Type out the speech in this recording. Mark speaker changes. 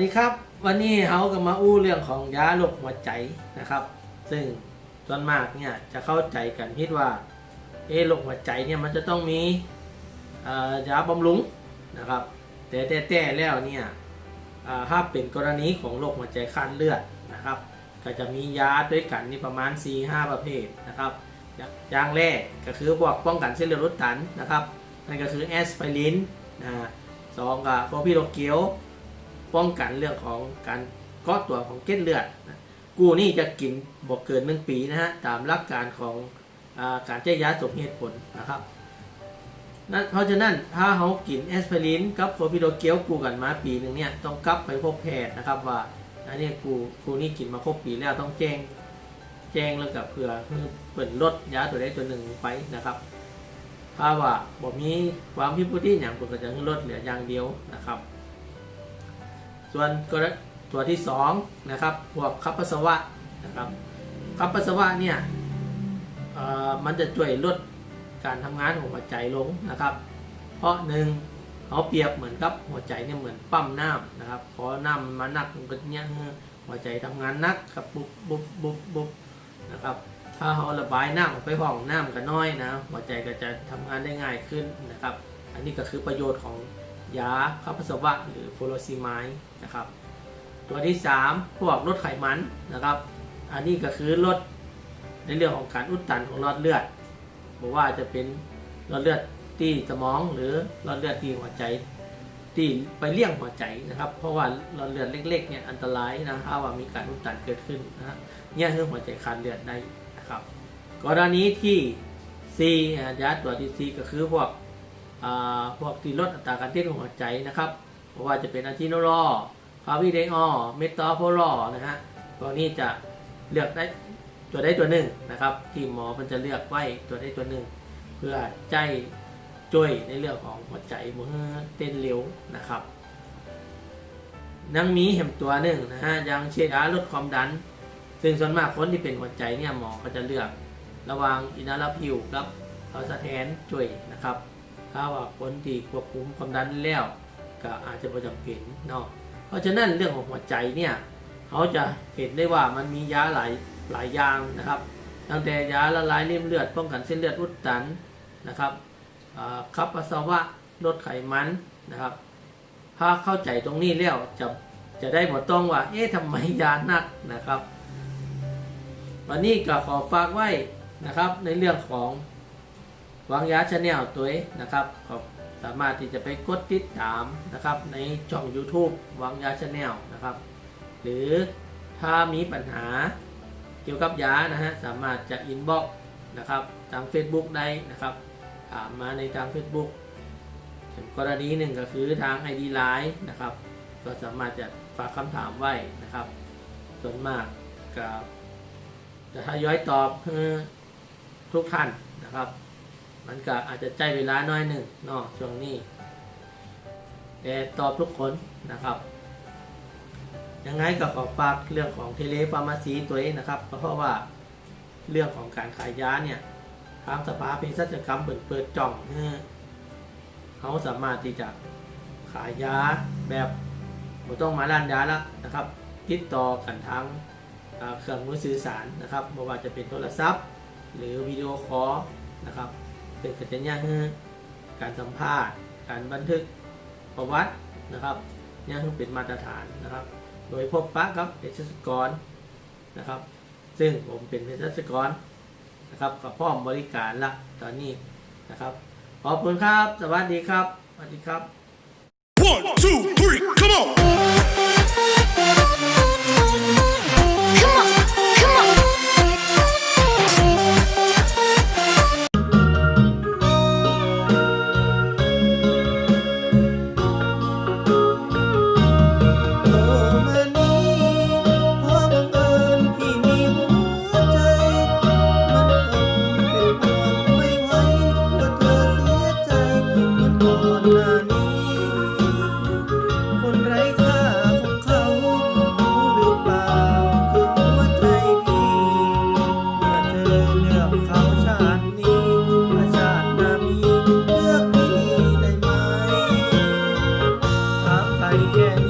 Speaker 1: ดีครับ วันนี้เขาก็มาอู้เรื่องของยาโรคหัวใจนะครับ ซึ่งส่วนมากเนี่ยจะเข้าใจกันคิดว่าเอโรคหัวใจเนี่ยมันจะต้องมียาบำรุงนะครับแต่แต่แต่แล้วเนี่ยถ้าเป็นกรณีของโรคหัวใจขั้นเลือดนะครับ ก็จะมียาด้วยกันนี่ประมาณ 4-5 ประเภทนะครับอย่างแรกก็คือพวกป้องกันเส้นเลือดอุดตันนะครับนั่นก็คือแอสไพรินนะสองกับโฟพิโลเกียว ป้องกันเรื่องของการเก็ตัวของเกล็ดเลือดนะกูนี่จะกินบอกเกินหนึ่งปีนะฮะตามหลักการของอาการใช้ยาสมเหตุผลนะครับนั่นเพราะฉะนั้นถ้าเขากินแอสไพรินกับโฟพิโดเกียวกูกันมาปีหนึ่งเนี่ยต้องกลับไปพบแพทย์นะครับว่าอันนี้กูกูนี่กินมาครบปีแล้วต้องแจ้งแจ้งแล้วกับเผื่อเปิดลดยาตัวใดตัวหนึ่งไปนะครับ ถ้าว่าบอกมีความพิดปกติอย่างกูก็จะลดเหลืออย่างเดียวนะครับ ส่วนกรณีตัวที่สองนะครับพวกขับปัสสาวะนะครับขับปัสสาวะเนี่ยเอ่อมันจะช่วยลดการทำงานของหัวใจลงนะครับ เพราะหนึ่งเขาเปรียบเหมือนกับหัวใจเนี่ยเหมือนปั๊มน้ำนะครับพอน้ำมันมาหนักมันก็เนี่ยหัวใจทำงานหนักครับบุบบุบบุบบุบนะครับถ้าเขาระบายน้ำออกไปห้องน้ำก็น้อยนะหัวใจก็จะทำงานได้ง่ายขึ้นนะครับ อันนี้ก็คือประโยชน์ของ ยาขับปัสสาวะหรือโฟโรซีไมนะครับ ตัวที่ 3 พวกลดไขมันนะครับ อันนี้ก็คือลดในเรื่องของการอุดตันของหลอดเลือดบอกว่าจะเป็นหลอดเลือดที่สมองหรือหลอดเลือดที่หัวใจที่ไปเลี้ยงหัวใจนะครับ เพราะว่าหลอดเลือดเล็กๆเนี่ยอันตรายนะถ้าว่ามีการอุดตันเกิดขึ้นนะฮะเนี่ยคือหัวใจขาดเลือดได้นะครับกรณีที่ C อ่ายาตัวที่ C ก็คือพวก พวกที่ลดอัตราการเต้นของหัวใจนะครับเพราะว่าจะเป็นอะทิโนลอคาร์บิเดออเมตาโพลอนะฮะพวนี้จะเลือกได้ตัวได้ตัวหนึ่งนะครับ ที่หมอมันจะเลือกไว้ตัวได้ตัวหนึ่ง เพื่อใจช่วยในเรื่องของหัวใจมือเต้นเร็วนะครับนังมีเห็มตัวหนึ่งนะฮะยังเชียร์ลดความดัน ซึ่งส่วนมากคนที่เป็นหัวใจเนี่ยหมอก็จะเลือกระหว่างอินาลาพิวกับเอาสะแทนช่วยนะครับ ถ้าว่าคนที่ควบคุมความดันแล้วก็อาจจะประจำเป็นเนาะเพราะฉะนั้นเรื่องของหัวใจเนี่ยเขาจะเห็นได้ว่ามันมียาหลายหลายอย่างนะครับ ตั้งแต่ยาละลายริ่มเลือดป้องกันเส้นเลือดอุดตันนะครับอ่าขับปัสสาวะลดไขมันนะครับ ถ้าเข้าใจตรงนี้แล้วจะจะได้หมดต้องว่า เอ๊ะทำไมยาหนักนะครับ วันนี้ก็ขอฝากไว้นะครับในเรื่องของ วางยาชาแนลตัวเองนะครับก็สามารถที่จะไปกดติดตามนะครับในช่อง YouTube วางยาชาแนลนะครับ หรือถ้ามีปัญหาเกี่ยวกับยานะฮะสามารถจะอินบ็อกนะครับทาง Facebook ได้นะครับ ถามมาในทาง Facebook กรณีหนึ่งก็คือทาง ID Line นะครับ ก็สามารถจะฝากคำถามไว้นะครับ ส่วนมากกับจะทยอยตอบทุกท่านนะครับ มันก็อาจจะใจเวลาน้อยหนึ่งเนาะช่วงนี้ แต่ตอบทุกคนนะครับ ยังไงก็ขอฝากเรื่องของเทเลฟาร์มาซีตัวเองนะครับ เพราะว่าเรื่องของการขายยาเนี่ยทางสภาเภสัชกรรมเปิดเปิดจ่องเขาสามารถที่จะขายยาแบบไม่ต้องมาร้านยาแล้วนะครับ ติดต่อกันทางเครื่องมือสื่อสารนะครับไม่ว่าจะเป็นโทรศัพท์ หรือวิดีโอคอลนะครับ เป็นกัจญาฮือการสัมภาษณ์ การบันทึกประวัตินะครับเนี่ยคือเป็นมาตรฐานนะครับ โดยพบปะกับเภสัชกรนะครับ ซึ่งผมเป็นเภสัชกรนะครับก็พร้อมบริการละตอนนี้นะครับขอบคุณครับ สวัสดีครับ สวัสดีครับ
Speaker 2: One, two, three, come on!
Speaker 3: เลือกเขาชาตินี้อาชาติหน้ามีเลือกพี่ได้ไหมถามใครแค่นี้